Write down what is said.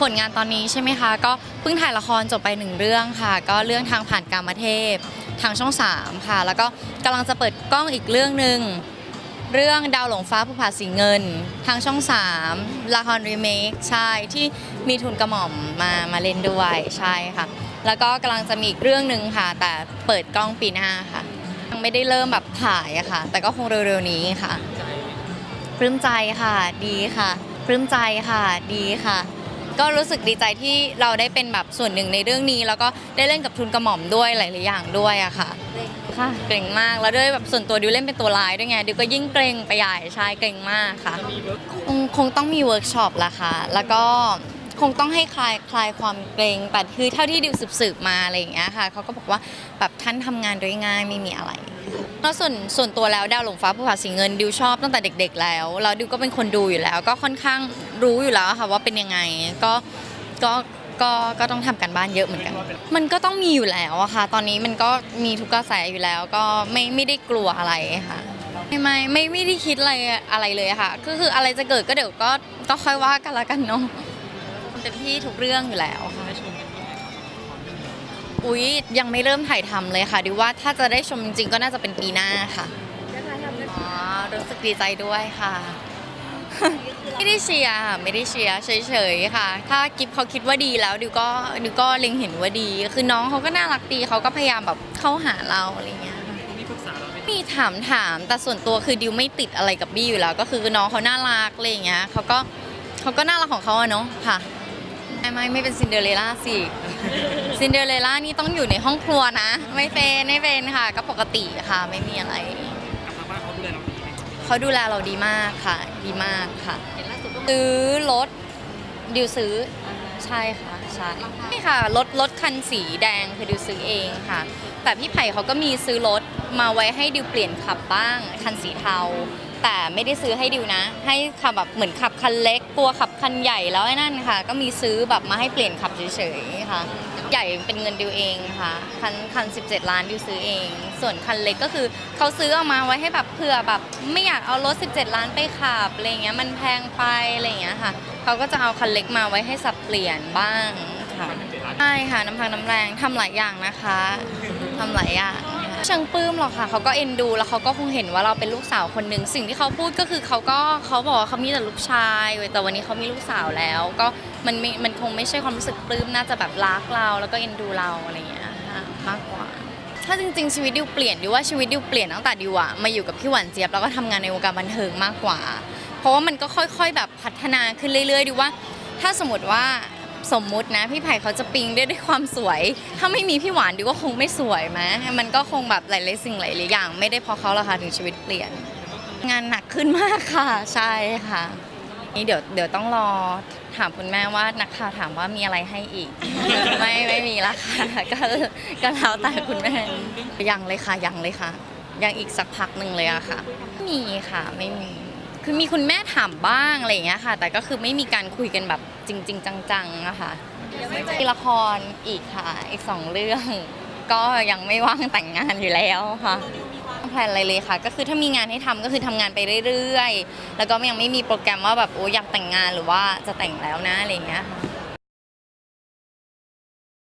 ผลงานตอนนี้ใช่ไหมคะ ก็เพิ่งถ่ายละครจบไปหนึ่งเรื่องค่ะ ก็เรื่องทางผ่านกามเทพทางช่อง 3 ค่ะ แล้วก็กำลังจะเปิดกล้องอีกเรื่องหนึ่งเรื่องดาวหลงฟ้าผู้ผาสีเงิน ทางช่อง 3 ละครรีเมคใช่ที่มีทุนกระหม่อมมามาเล่นด้วยใช่ค่ะ แล้วก็กำลังจะมีอีกเรื่องหนึ่งค่ะ แต่เปิดกล้องปีหน้าค่ะยังไม่ได้เริ่มแบบถ่ายอะค่ะ แต่ก็คงเร็วๆนี้ค่ะปลื้มใจค่ะ ดีค่ะปลื้มใจค่ะ ดีค่ะ ก็รู้สึกดีใจที่เราได้เป็นแบบส่วนหนึ่งในเรื่องนี้ แล้วก็ได้เล่นกับทุนกระหม่อมด้วยหลายๆอย่างด้วยอะค่ะค่ะเกรงมากแล้วด้วยแบบส่วนตัวดิวเล่นเป็นตัวร้ายด้วยไงดิวก็ยิ่งเกรงไปใหญ่ใช่เกรงมากค่ะ คงคงต้องมีเวิร์กช็อปละค่ะ แล้วก็ คงต้องให้คลายคลายความเกรงแต่คือเท่าที่ดิวสืบๆมาอะไรอย่างเงี้ยค่ะเขาก็บอกว่าแบบท่านทำงานด้วยง่ายไม่มีอะไรแล้วส่วนส่วนตัวแล้วดาวหลงฟ้าผู้ผาสีเงินดิวชอบตั้งแต่เด็ก ๆ แล้วแล้วดิวก็เป็นคนดูอยู่แล้ว ก็ค่อนข้างรู้อยู่แล้วค่ะว่าเป็นยังไงก็ก็ก็ก็ต้องทำกันบ้านเยอะเหมือนกัน มันก็ต้องมีอยู่แล้วอะค่ะ ตอนนี้มันก็มีทุกกระแสอยู่แล้ว ก็ไม่ไม่ได้กลัวอะไรค่ะ ไม่ไม่ไม่ไม่ได้คิดอะไรอะไรเลยค่ะ ก็คืออะไรจะเกิดก็เดี๋ยวก็ก็ค่อยว่ากันละกันเนาะ เต็มที่ทุกเรื่องอยู่แล้วค่ะ อุ๊ยยังไม่เริ่มถ่ายทำเลยค่ะดิวว่าถ้าจะได้ชมจริงๆก็น่าจะเป็นปีหน้าค่ะอ๋อรู้สึกดีใจด้วยค่ะ ไม่ได้เชียร์ค่ะไม่ได้เชียร์เฉยๆค่ะ ถ้ากิฟเขาคิดว่าดีแล้วดิวก็ดิวก็เล็งเห็นว่าดี คือน้องเขาก็น่ารักดีเขาก็พยายามแบบเข้าหาเราอะไรเงี้ย มีปรึกษาเราไหมมีถามถามแต่ส่วนตัวคือดิวไม่ติดอะไรกับบี้อยู่แล้ว ก็คือน้องเขาน่ารักอะไรอย่างเงี้ยเขาก็เขาก็น่ารักของเขาอะเนาะค่ะ ไม่ไม่ไม่เป็นซินเดอเรลล่าสิ ซินเดอเรลล่านี่ต้องอยู่ในห้องครัวนะ ไม่เป็นไม่เป็นค่ะ ก็ปกติค่ะ ไม่มีอะไรกับทาบ้านเขาดูแลเราดีไหมเขาดูแลเราดีมากค่ะ ดีมากค่ะซื้อรถดิวซื้อ ใช่ค่ะใช่ใช่ค่ะรถรถคันสีแดงคือดิวซื้อเองค่ะ แต่พี่ไผ่เขาก็มีซื้อรถมาไว้ให้ดิวเปลี่ยนขับบ้าง คันสีเทา แต่ไม่ได้ซื้อให้ดิวนะ ให้ขับแบบเหมือนขับคันเล็กกลัวขับคันใหญ่แล้วไอ้นั่นค่ะ ก็มีซื้อแบบมาให้เปลี่ยนขับเฉยๆค่ะ ใหญ่เป็นเงินดิวเองค่ะ คันคัน 17 ล้านดิวซื้อเอง ส่วนคันเล็กก็คือเขาซื้อเอามาไว้ให้แบบเผื่อแบบไม่อยากเอารถ 17 ล้านไปขับอะไรเงี้ยมันแพงไปอะไรเงี้ยค่ะเขาก็จะเอาคันเล็กมาไว้ให้สับเปลี่ยนบ้างค่ะใช่ค่ะน้ำพักน้ำแรงทำหลายอย่างนะคะทำหลายอย่าง เชิงปลื้มหรอกค่ะเขาก็เอ็นดู แล้วเขาก็คงเห็นว่าเราเป็นลูกสาวคนหนึ่งสิ่งที่เขาพูดก็คือเขาก็เขาบอกว่าเขามีแต่ลูกชายเว้ยแต่วันนี้เขามีลูกสาวแล้ว ก็มันไม่มันคงไม่ใช่ความรู้สึกปลื้มน่าจะแบบรักเราแล้วก็เอ็นดูเราอะไรอย่างเงี้ยค่ะมากกว่า ถ้าจริง ๆ ชีวิตดิวเปลี่ยนดิวว่าชีวิตดิวเปลี่ยนตั้งแต่ดิวอะมาอยู่กับพี่หวานเจี๊ยบแล้วก็ทำงานในวงการบันเทิงมากกว่า เพราะว่ามันก็ค่อยๆแบบพัฒนาขึ้นเรื่อยๆดิวว่า ถ้าสมมติว่า สมมุตินะ พี่ไผ่เขาจะปิงได้ด้วยความสวย ถ้าไม่มีพี่หวานดิวก็คงไม่สวยไหมมันก็คงแบบหลายๆสิ่งหลายๆอย่าง ไม่ได้เพราะเขาละค่ะถึงชีวิตเปลี่ยน งานหนักขึ้นมากค่ะ ใช่ค่ะ นี่เดี๋ยวเดี๋ยวต้องรอถามคุณแม่ว่านักข่าวถามว่ามีอะไรให้อีก ไม่ไม่มีละค่ะก็ก็แล้วแต่คุณแม่ยังเลยค่ะยังเลยค่ะ ยังอีกสักพักหนึ่งเลยอะค่ะไม่มีค่ะไม่มี คือมีคุณแม่ถามบ้างอะไรอย่างเงี้ยค่ะ แต่ก็คือไม่มีการคุยกันแบบจริง ๆ จังๆอะค่ะมีละครอีกค่ะ อีกสองเรื่อง ก็ยังไม่ว่างแต่งงานอยู่แล้วค่ะไม่แพลนอะไรเลยค่ะ ก็คือถ้ามีงานให้ทำก็คือทำงานไปเรื่อยๆ แล้วก็ยังไม่มีโปรแกรมว่าแบบโอ้อยากแต่งงานหรือว่าจะแต่งแล้วนะอะไรอย่างเงี้ยค่ะ